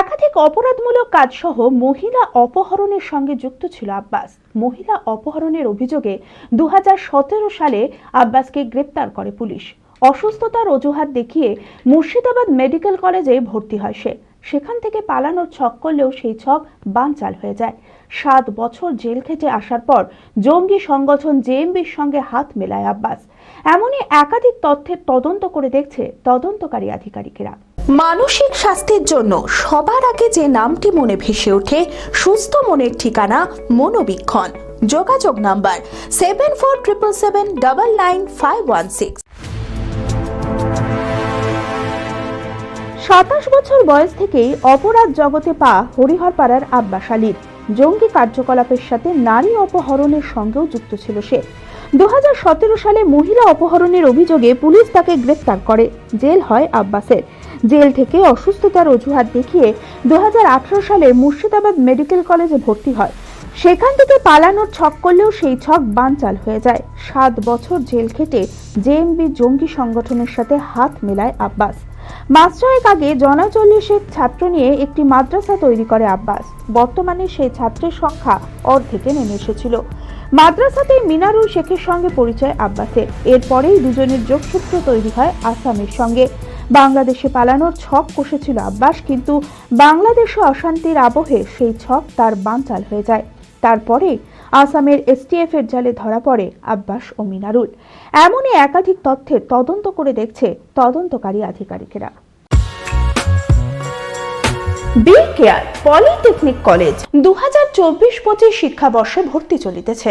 একাধিক অপরাধমূলক কাজসহ মহিলা অপহরণের সঙ্গে যুক্ত ছিল আব্বাস। মহিলা অপহরণের অভিযোগে দু সালে আব্বাসকে গ্রেপ্তার করে পুলিশ। অসুস্থতার অজুহাত দেখিয়ে মুর্শিদাবাদ মেডিকেল কলেজে ভর্তি হয় সে। সেখান থেকে পালানোর ছক করলেও সেই ছক বানচাল হয়ে যায়। সাত বছর জেল খেটে আসার পর জঙ্গি সংগঠন জেএমবির সঙ্গে হাত মেলায় আব্বাস। এমনই একাধিক তথ্যের তদন্ত করে দেখছে তদন্তকারী আধিকারিকেরা। মানসিক স্বাস্থ্যের জন্য সবার আগে যে নামটি মনে ভেসে ওঠে, সুস্থ মনের ঠিকানা মনোবীক্ষণ। যোগাযোগ number seven four triple seven double nine five one six সাতাশ বছর বয়স থেকেই অপরাধ জগতে পা হরিহরপাড়ার আব্বাস আলীর। জঙ্গি কার্যকলাপের সাথে নারী অপহরণের সঙ্গেও যুক্ত ছিল সে। দু হাজার সতেরো সালে মহিলা অপহরণের অভিযোগে পুলিশ তাকে গ্রেফতার করে। জেল হয় আব্বাসের। জেল থেকে অসুস্থতার অজুহাত দেখিয়ে দু সালে মুর্শিদাবাদ মেডিকেল কলেজে ভর্তি হয়। সেখান থেকে পালানোর ছক করলেও সেই ছক বানচাল হয়ে যায়। সাত বছর জেল খেটে জেএমবি জঙ্গি সংগঠনের সাথে হাত মেলায় আব্বাস। মাস ছয়েক আগে জনা চল্লিশের ছাত্র নিয়ে একটি মাদ্রাসা তৈরি করে আব্বাস। বর্তমানে সেই ছাত্রের সংখ্যা অর্ধেকে নেমে এসেছিল। মাদ্রাসাতে মিনারুল শেখের সঙ্গে পরিচয় আব্বাসের। এরপরেই দুজনের যোগসূত্র তৈরি হয় আসামের সঙ্গে। বাংলাদেশে পালানোর ছক কষেছিল আব্বাস, কিন্তু বাংলাদেশে অশান্তির আবহে সেই ছক তার বানচাল হয়ে যায়। তারপরে আসামের এসটিএফ এর জালে ধরা পড়ে আব্বাস ও মিনারুল। এমনই একাধিক তথ্যের তদন্ত করে দেখছে তদন্তকারী আধিকারিকেরা। বি কেয়ার পলিটেকনিক কলেজ দু হাজার চব্বিশ পঁচিশ শিক্ষাবর্ষে ভর্তি চলিতেছে।